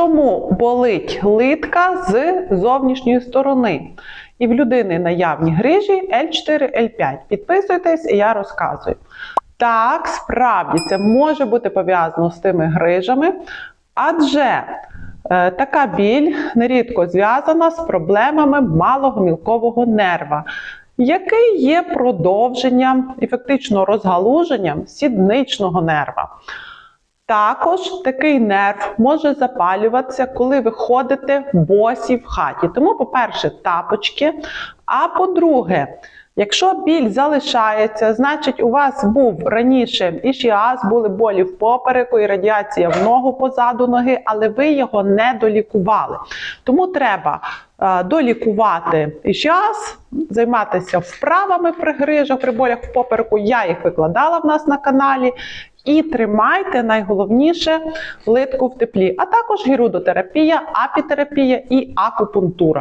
Чому болить литка з зовнішньої сторони? І в людини наявні грижі L4, L5. Підписуйтесь, і я розказую. Так, справді це може бути пов'язано з тими грижами, адже е, така біль нерідко зв'язана з проблемами малого мілкового нерва, який є продовженням і фактично розгалуженням сідничного нерва. Також такий нерв може запалюватися, коли ви ходите босі в хаті. Тому, по-перше, тапочки. А по-друге, якщо біль залишається, значить у вас був раніше ішіаз, були болі в попереку і радіація в ногу позаду ноги, але ви його не долікували. Тому треба е, долікувати ішіаз, займатися вправами при грижах, при болях в попереку. Я їх викладала в нас на каналі. І тримайте найголовніше литку в теплі, а також гірудотерапія, апітерапія і акупунктура.